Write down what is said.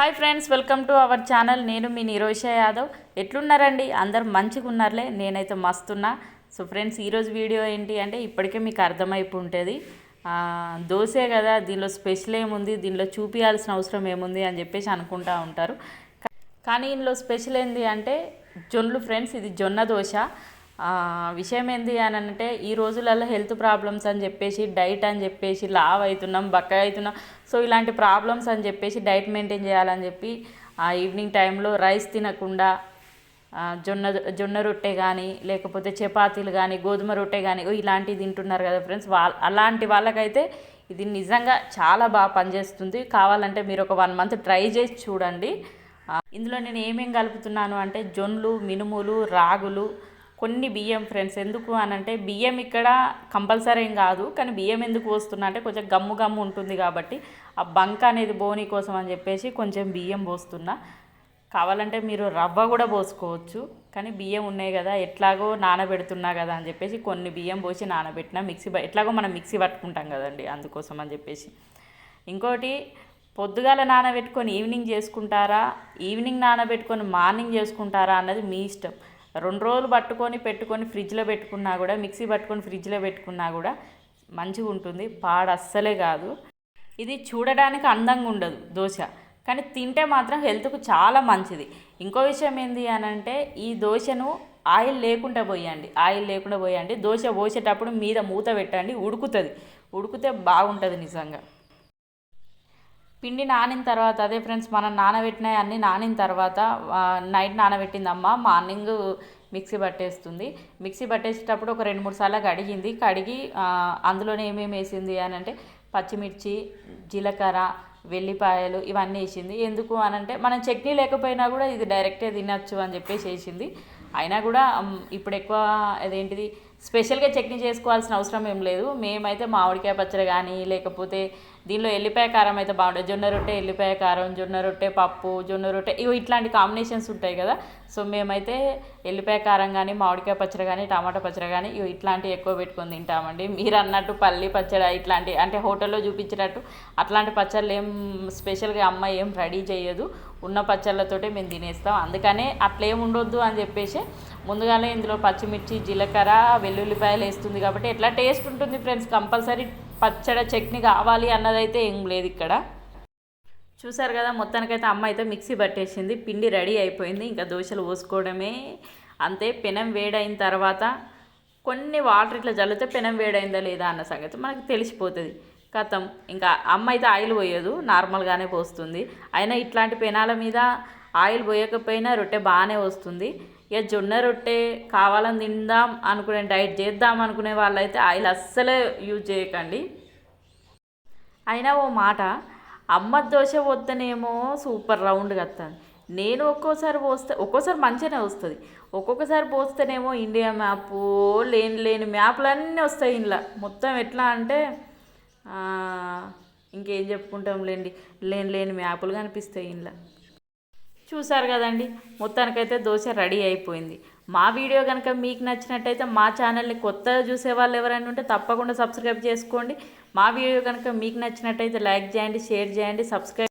Hi friends welcome to our channel. నేను మీ నిరోష యాదవ్. ఎట్లున్నారండి? అందరు మంచిగా ఉన్నారులే. నేనైతే మస్తున్నా. సో ఫ్రెండ్స్ ఈరోజు వీడియో ఏంటి అంటే ఇప్పటికే మీకు అర్థమైపు ఉంటుంది దోసే కదా దీనిలో స్పెషల్ ఏముంది దీనిలో చూపించాల్సిన అవసరం ఏముంది అని చెప్పేసి అనుకుంటా ఉంటారు. కానీ ఇందులో స్పెషల్ ఏంటి అంటే జొన్లు ఫ్రెండ్స్ ఇది జొన్న దోశ. విషయం ఏంది అని అంటే ఈ రోజులలో హెల్త్ ప్రాబ్లమ్స్ అని చెప్పేసి డైట్ అని చెప్పేసి లావ్ అవుతున్నాం బక్క అవుతున్నాం సో ఇలాంటి ప్రాబ్లమ్స్ అని చెప్పేసి డైట్ మెయింటైన్ చేయాలని చెప్పి ఆ ఈవినింగ్ టైంలో రైస్ తినకుండా జొన్న జొన్న రొట్టె కానీ లేకపోతే చపాతీలు కానీ గోధుమ రొట్టె కానీ ఇలాంటివి తింటున్నారు కదా ఫ్రెండ్స్. వాళ్ళ అలాంటి వాళ్ళకైతే ఇది నిజంగా చాలా బాగా పనిచేస్తుంది. కావాలంటే మీరు ఒక వన్ మంత్ ట్రై చేసి చూడండి. ఇందులో నేను ఏమేం కలుపుతున్నాను అంటే జొన్లు మినుములు రాగులు కొన్ని బియ్యం ఫ్రెండ్స్ ఎందుకు అని అంటే బియ్యం ఇక్కడ కంపల్సరీ ఏం కాదు కానీ బియ్యం ఎందుకు పోస్తున్నా అంటే కొంచెం గమ్ము గమ్ము ఉంటుంది కాబట్టి ఆ బంక అనేది బోని కోసం అని చెప్పేసి కొంచెం బియ్యం పోస్తున్నా. కావాలంటే మీరు రవ్వ కూడా పోసుకోవచ్చు కానీ బియ్యం ఉన్నాయి కదా ఎట్లాగో నానబెడుతున్నా కదా అని చెప్పేసి కొన్ని బియ్యం పోసి నానబెట్టిన మిక్సీ ఎట్లాగో మనం మిక్సీ పట్టుకుంటాం కదండి అందుకోసం అని చెప్పేసి. ఇంకోటి పొద్దుగాల నానబెట్టుకొని ఈవినింగ్ చేసుకుంటారా ఈవినింగ్ నానబెట్టుకొని మార్నింగ్ చేసుకుంటారా అన్నది మీ ఇష్టం. రెండు రోజులు పట్టుకొని పెట్టుకొని ఫ్రిడ్జ్లో పెట్టుకున్నా కూడా మిక్సీ పట్టుకొని ఫ్రిడ్జ్లో పెట్టుకున్నా కూడా మంచిగా ఉంటుంది. పాడు అస్సలే కాదు. ఇది చూడడానికి అందంగా ఉండదు దోశ. కానీ తింటే మాత్రం హెల్త్కు చాలా మంచిది. ఇంకో విషయం ఏంటి అని అంటే ఈ దోశను ఆయిల్ లేకుండా పోయండి. ఆయిల్ లేకుండా పోయండి. దోశ పోసేటప్పుడు మీద మూత పెట్టండి. ఉడుకుతుంది. ఉడికితే బాగుంటుంది నిజంగా. పిండి నానిన తర్వాత అదే ఫ్రెండ్స్ మనం నానబెట్టినవి అన్నీ నానిన తర్వాత నైట్ నానబెట్టిందమ్మ మార్నింగ్ మిక్సీ పట్టేస్తుంది. మిక్సీ పట్టేసేటప్పుడు ఒక రెండు మూడు సార్లు కడిగింది. కడిగి అందులోనే ఏమేమి వేసింది అని అంటే పచ్చిమిర్చి జీలకర్ర వెల్లిపాయలు ఇవన్నీ వేసింది. ఎందుకు అని అంటే మనం చట్నీ లేకపోయినా కూడా ఇది డైరెక్టే తినచ్చు అని చెప్పేసి వేసింది. అయినా కూడా ఇప్పుడు ఎక్కువ అదేంటిది స్పెషల్గా చట్నీ చేసుకోవాల్సిన అవసరం ఏం లేదు. మేమైతే మామిడికాయ పచ్చడి కానీ లేకపోతే దీనిలో ఎల్లిపాయ కారం అయితే బాగుంటుంది. జొన్న రొట్టె ఎల్లిపాయ కారం జొన్న రొట్టె పప్పు జొన్న రొట్టె ఇవి ఇట్లాంటి కాంబినేషన్స్ ఉంటాయి కదా. సో మేమైతే ఎల్లిపాయ కారం కానీ మామిడికాయ పచ్చడి కానీ టమాటా పచ్చడి కానీ ఇవి ఇట్లాంటివి ఎక్కువ పెట్టుకొని తింటామండి. మీరు అన్నట్టు పల్లి పచ్చడి ఇట్లాంటి అంటే హోటల్లో చూపించినట్టు అట్లాంటి పచ్చళ్ళు ఏం స్పెషల్గా అమ్మ ఏం రెడీ చేయదు. ఉన్న పచ్చళ్ళతోటే మేము తినేస్తాం. అందుకనే అట్లేం ఉండొద్దు అని చెప్పేసి ముందుగానే ఇందులో పచ్చిమిర్చి జీలకర్ర వెల్లుల్లిపాయలు వేస్తుంది కాబట్టి ఎట్లా టేస్ట్ ఉంటుంది ఫ్రెండ్స్? కంపల్సరీ పచ్చడి చట్నీ కావాలి అన్నదైతే ఏం లేదు ఇక్కడ. చూసారు కదా మొత్తానికైతే అమ్మ అయితే మిక్సీ పట్టేసింది పిండి రెడీ అయిపోయింది ఇంకా దోశలు పోసుకోవడమే. అంతే పెనం వేడైన తర్వాత కొన్ని వాటర్ ఇట్లా జల్లితే పెనం వేడైందా లేదా అన్న సంగతి మనకు తెలిసిపోతుంది. కథం. ఇంకా అమ్మ అయితే ఆయిల్ పోయదు నార్మల్గానే పోస్తుంది. అయినా ఇట్లాంటి పెనాల మీద ఆయిల్ పోయకపోయినా రొట్టె బాగానే వస్తుంది. ఇక జొన్న రొట్టె కావాలని తిందాం అనుకునే డైట్ చేద్దాం అనుకునే వాళ్ళైతే ఆయిల్ అస్సలే యూజ్ చేయకండి. అయినా ఓ మాట అమ్మ దోశ వద్దనేమో సూపర్ రౌండ్గా వస్తుంది. నేను ఒక్కోసారి పోస్తే ఒక్కోసారి మంచిగానే వస్తుంది. ఒక్కొక్కసారి పోస్తేనేమో ఇండియా మ్యాప్ లేని లేని మ్యాప్లన్నీ వస్తాయి ఇంట్లో. మొత్తం ఎట్లా అంటే ఇంకేం చెప్పుకుంటాం లేండి లేని లేని మ్యాపులు కనిపిస్తాయి ఇంట్లో. చూసారు కదండి. మొత్తానికైతే దోశ రెడీ అయిపోయింది. మా వీడియో కనుక మీకు నచ్చినట్టయితే మా ఛానల్ని కొత్తగా చూసే వాళ్ళు ఎవరైనా ఉంటే తప్పకుండా సబ్స్క్రైబ్ చేసుకోండి. మా వీడియో కనుక మీకు నచ్చినట్టయితే లైక్ చేయండి షేర్ చేయండి సబ్స్క్రైబ్